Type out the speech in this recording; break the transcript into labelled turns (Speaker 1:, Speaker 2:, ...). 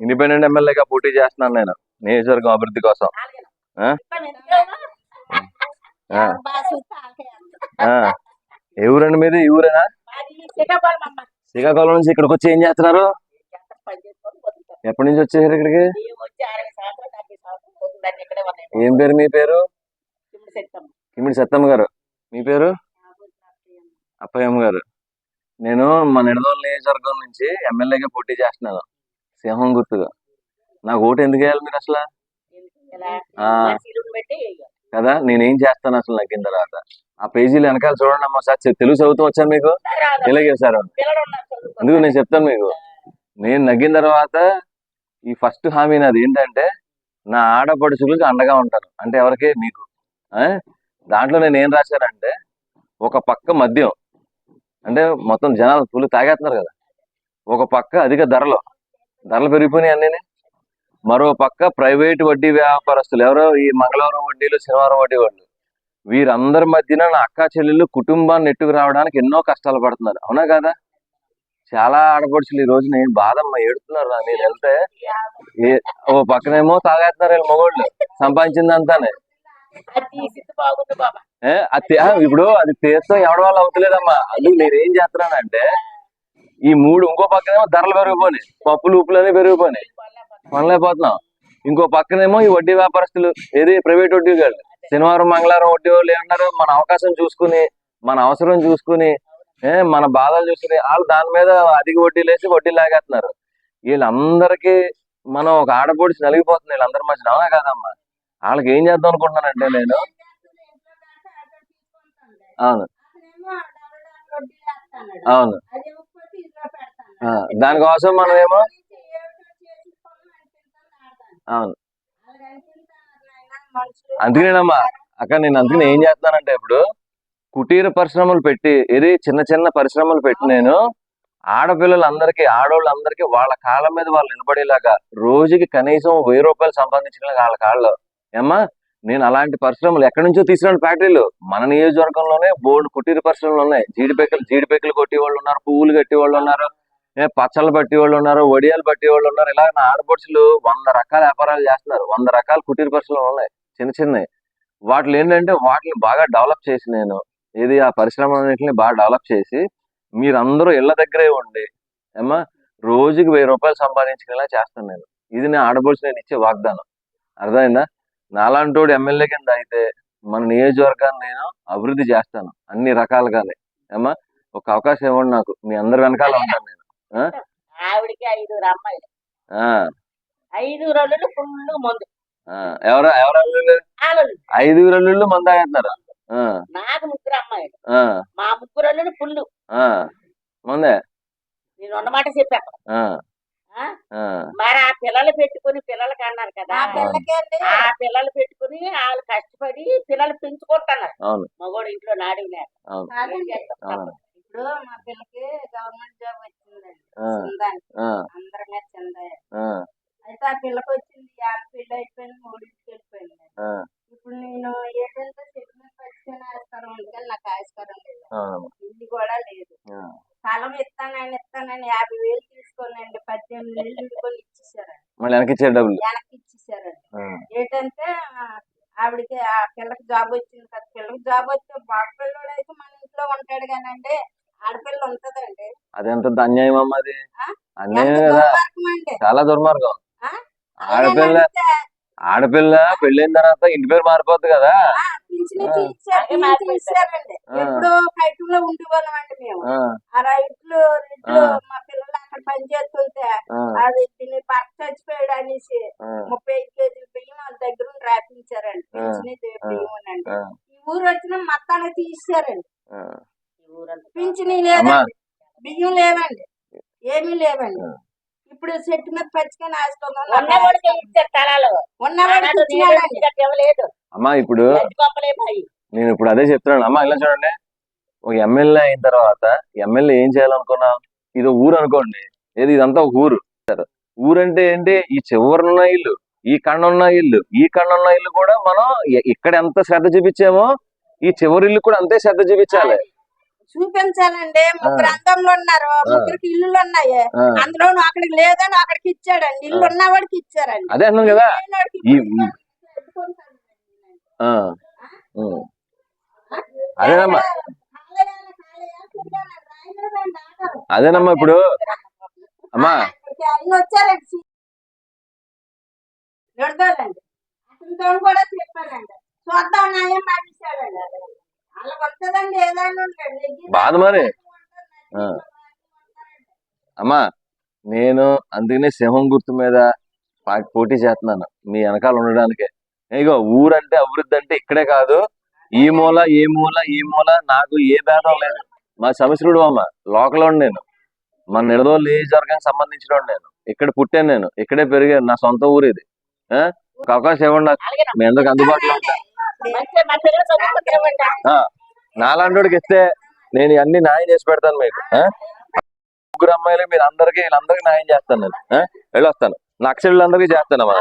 Speaker 1: Independent ఎమ్మెల్యేగా పోటీ చేస్తున్నాను నేను నియోజకవర్గం అభివృద్ధి కోసం. ఆ? ఆ, ఏ ఊరండి మీది? ఈ ఊరేనా? శ్రీకాకుళం నుంచి ఇక్కడికి వచ్చి ఏం చేస్తున్నారు? ఎప్పటి నుంచి వచ్చేసారు ఇక్కడికి? ఏం పేరు మీ పేరు? కిమిడి సత్తమ్మ గారు. మీ పేరు? అప్పయ్యమ్మ గారు. నేను మన నిడదోళ్ళ నియోజకవర్గం నుంచి ఎమ్మెల్యేగా పోటీ చేస్తున్నాను. సింహం గుర్తుగా. నాకు ఓటు ఎందుకు వేయాలి మీరు అసలు. కదా నేనేం చేస్తాను అసలు నగ్గిన తర్వాత ఆ పేజీలు వెనకాల చూడండి అమ్మా సార్ తెలుగు చదువుతూ వచ్చాను మీకు? తెలుగే సార్ అందుకు నేను చెప్తాను మీకు? నేను నగ్గిన తర్వాత ఈ ఫస్ట్ హామీ నాది ఏంటంటే నా ఆడపడుచులకు అండగా ఉంటాను. అంటే ఎవరికి? మీకు? దాంట్లో నేను ఏం రాశానంటే ఒక పక్క మద్యం. అంటే మొత్తం జనాలు ఫుల్ తాగేస్తున్నారు కదా. ఒక పక్క అధిక ధరలు. ధరలు పెరిగిపోయినాయి అన్నీ మరో పక్క ప్రైవేట్ వడ్డీ వ్యాపారస్తులు ఎవరో ఈ మంగళవారం వడ్డీలు శనివారం వడ్డీ వాళ్ళు వీరందరి మధ్యన నా అక్క చెల్లెళ్ళు కుటుంబాన్ని నెట్టుకు రావడానికి ఎన్నో కష్టాలు పడుతున్నారు. అవునా కదా? చాలా ఆడపడుచులు ఈ రోజు నేను బాధమ్మ ఏడుతున్నారు నేను వెళ్తే ఏ ఓ పక్కనేమో తాగేస్తున్నారు వీళ్ళు మగోళ్ళు సంపాదించిందంతానే. అది ఇప్పుడు అది తీస్తాం ఎవరి వల్ల అవుతలేదమ్మా. అది నేను ఏం చేస్తున్నానంటే ఈ మూడు ఇంకో పక్కనేమో ధరలు పెరిగిపోయినాయి. పప్పులు ఉప్పులు పెరిగిపోయినాయి. కొనలేకపోతున్నాం ఇంకో పక్కనేమో ఈ వడ్డీ వ్యాపారస్తులు ఏది ప్రైవేట్ వడ్డీ వాళ్ళు శనివారం మంగళవారం వడ్డీ వాళ్ళు ఏమన్నారు మన అవకాశం చూసుకుని మన అవసరం చూసుకుని ఏ మన బాధలు చూసుకుని వాళ్ళు దాని మీద అధిక వడ్డీలు వేసి వడ్డీ లాగేస్తున్నారు. వీళ్ళందరికీ మనం ఒక ఆడపొడిచి నలిగిపోతుంది వీళ్ళందరి మధ్యన. అవునా కాదమ్మా? వాళ్ళకి ఏం చేద్దాం అనుకుంటున్నానంటే నేను అవును. అవును దానికోసం మనం ఏమో అవును. అందుకేనమ్మా అక్క నేను అందుకని ఏం చేస్తానంటే ఇప్పుడు కుటీర పరిశ్రమలు పెట్టి ఇది చిన్న చిన్న పరిశ్రమలు పెట్టి నేను ఆడపిల్లలందరికీ ఆడవాళ్ళందరికీ వాళ్ళ కాళ్ళ మీద వాళ్ళు నిలబడేలాగా రోజుకి కనీసం వెయ్యి రూపాయలు సంపాదించిన వాళ్ళ కాళ్ళు ఏమ్మా నేను అలాంటి పరిశ్రమలు ఎక్కడి నుంచో తీసుకురాను ఫ్యాక్టరీలు. మన నియోజకవర్గంలోనే బోర్డు కుటీర పరిశ్రమలు ఉన్నాయి. జీడిపెక్కలు జీడిపెక్కలు కొట్టే వాళ్ళు ఉన్నారు పువ్వులు కట్టే వాళ్ళు ఉన్నారు. పచ్చళ్ళు పట్టే వాళ్ళు ఉన్నారు వడియాలు పట్టే వాళ్ళు ఉన్నారు. ఇలా నా ఆడపడుచులు వంద రకాల వ్యాపారాలు చేస్తున్నారు. వంద రకాల కుటీర పరిశ్రమలు ఉన్నాయి చిన్న చిన్నవి. వాటిలో ఏంటంటే వాటిని బాగా డెవలప్ చేసి నేను ఏది ఆ పరిశ్రమలన్నింటిని బాగా డెవలప్ చేసి మీరందరూ ఇళ్ళ దగ్గరే ఉండి ఏమ్మా రోజుకి వెయ్యి రూపాయలు సంపాదించుకునేలా చేస్తాను నేను. ఇది నేను ఆడపడుచు నేను ఇచ్చే వాగ్దానం. అర్థమైందా? నాలాంటోడు ఎమ్మెల్యే కింద అయితే మన నియోజకవర్గాన్ని నేను అభివృద్ధి చేస్తాను అన్ని రకాలుగానే. ఏమ్మా ఒక అవకాశం ఇవ్వండి నాకు. మీ అందరి వెనకాల ఉంటాను నేను.
Speaker 2: ఆవిడకి ఐదుగురు అమ్మాయిలు.
Speaker 1: ఆ,
Speaker 2: ఐదుగురు ఫుల్ ముందు.
Speaker 1: ఆ, ఎవరు ఎవరు అల్లుళ్ళు? ఐదుగురు అల్లుళ్ళు మంది
Speaker 2: నాకు ముగ్గురు అమ్మాయిలు.
Speaker 1: ఆ,
Speaker 2: మా ముగ్గురు వాళ్ళు ఫుల్
Speaker 1: ఆ, ముందే.
Speaker 2: నేను ఉన్నమాట చెప్పాను.
Speaker 1: ఆ,
Speaker 2: ఆ?
Speaker 1: ఆ,
Speaker 2: మరి ఆ పిల్లలు పెట్టుకుని పిల్లలకి అన్నారు కదా.
Speaker 1: ఆ పిల్లకి
Speaker 2: ఆ పిల్లలు పెట్టుకుని వాళ్ళు కష్టపడి పిల్లలు పెంచుకుంటున్నారు.
Speaker 1: అవును.
Speaker 2: మగోడు ఇంట్లో నాడి
Speaker 3: ఇప్పుడు మా పిల్లకి గవర్నమెంట్ జాబ్ వచ్చిందండి
Speaker 1: ఆ,
Speaker 3: చందానికి
Speaker 1: ఆ,
Speaker 3: అందరి మీద
Speaker 1: ఆ,
Speaker 3: అయితే ఆ. పిల్లకి వచ్చింది యాభై పెళ్ళి అయిపోయింది మూడింటికి వెళ్ళిపోయింది ఇప్పుడు నేను ఏంటంటే చెప్పిన పరిచయం ఆస్కారం ఉంది కానీ నాకు ఆస్కారం లేదు. ఇల్లు కూడా లేదు. స్థలం ఇస్తానని ఇస్తానని యాభై వేలు తీసుకోనండి పద్దెనిమిది వేలు తీసుకొని ఇచ్చేసారండి.
Speaker 1: వెనక్కి
Speaker 3: ఇచ్చేసారండి ఏంటంటే ఆవిడకి ఆ పిల్లకి జాబ్ వచ్చింది కదా పిల్లకి జాబ్ వస్తే బాగా పిల్లడు అయితే మన ఇంట్లో ఉంటాడు కానండి ఉంటదండి
Speaker 1: అది ఎంత అన్యాయం అమ్మా అది.
Speaker 3: ఆ?
Speaker 1: అన్యాయం కదా. చాలా దుర్మార్గం.
Speaker 3: ఆ?
Speaker 1: ఆడపిల్ల ఆడపిల్ల పెళ్ళైన తర్వాత ఇంటి పేరు మారిపోద్ది కదా.
Speaker 3: తీశారు
Speaker 2: అదే
Speaker 3: దీన్ని భర్త చచ్చిపోయాడు అనేసి ముప్పై ఐదు కేజీల బియ్యం వాళ్ళ దగ్గర రాపించారండి. బియ్యం ఊరు వచ్చిన మొత్తాన్ని తీసారండి పింఛని లేదండి. బియ్యం లేవండి. ఏమీ లేవండి. ఇప్పుడు చెట్టు మీద పచ్చికని
Speaker 2: ఇవ్వలేదు.
Speaker 1: అమ్మా ఇప్పుడు నేను ఇప్పుడు అదే చెప్తున్నాను. అమ్మా ఇలా చూడండి. ఒక ఎమ్మెల్యే అయిన తర్వాత ఎమ్మెల్యే ఏం చేయాలనుకున్నాం? ఇది ఊరు అనుకోండి. ఏది ఇదంతా ఒక ఊరు. ఊరంటే ఏంటి? ఈ చివరన ఇల్లు ఈ కన్న ఉన్న ఇల్లు ఈ కన్న ఉన్న ఇల్లు కూడా మనం ఇక్కడ ఎంత శ్రద్ధ చూపించామో ఈ చివరి ఇల్లు కూడా అంతే శ్రద్ధ చూపించాలి.
Speaker 3: చూపించానండి ముగ్గురు అందంలో ఉన్నారు. ముగ్గురికి ఇల్లులు ఉన్నాయి. అందులో అక్కడికి లేదని అక్కడికి ఇచ్చాడండి. ఇల్లు ఉన్నవాడికి ఇచ్చారండి.
Speaker 1: అదే కదా. అదేనమ్మా. అదేనమ్మా ఇప్పుడు. అమ్మా.
Speaker 3: వచ్చారండి. కూడా చెప్పానండి చూద్దాం
Speaker 1: బాధ మరి. ఆ. అమ్మా నేను అందుకనే సింహం గుర్తు మీద పోటీ చేస్తున్నాను మీ వెనకాల ఉండడానికే. ఇగో ఊరంటే అభివృద్ధి అంటే ఇక్కడే కాదు. ఈ మూల ఏ మూల ఈ మూల నాకు ఏ భేదం లేదు. మా సమశ్రుడు అమ్మ లోకల్ నేను. మన నిడదోలు నియోజకవర్గానికి సంబంధించిన నేను. ఇక్కడ పుట్టాను నేను ఇక్కడే పెరిగాను నా సొంత ఊరు ఇది. అవకాశం ఇవ్వండి మీ అందరికి అందుబాటులో ఉంటా.
Speaker 2: మంచిగా
Speaker 1: నాలాంటి ఇస్తే నేను అన్ని న్యాయం చేసి పెడతాను మీకు ఆ? ముగ్గురు అమ్మాయిలు మీరు అందరికీ వీళ్ళందరికీ న్యాయం చేస్తాను నేను ఆ? వెళ్ళొస్తాను చేస్తాను చేస్తానమ్మా